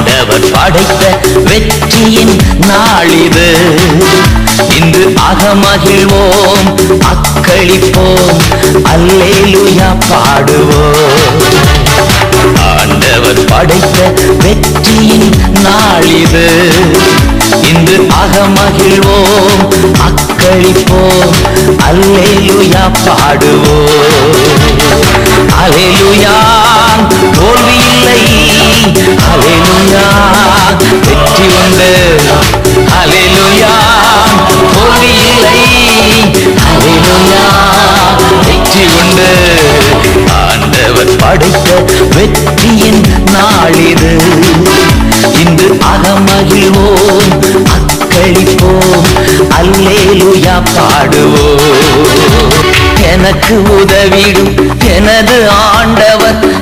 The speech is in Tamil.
ஆண்டவர் படைத்த வெற்றியின் நாளிது. இன்று அகமகிழ்வோம் அக்களிப்போம் அல்லேலுயா பாடுவோம். ஆண்டவர் படைத்த வெற்றியின் நாளிது. இன்று அகமகிழ்வோம் அக்களிப்போம் அல்லேலுயா பாடு நாளிது. இன்று அகமகிழ்வோம் அக்களிப்போம் அல்லேலுயா பாடுவோம். எனக்கு உதவிடும் எனது ஆண்டவர்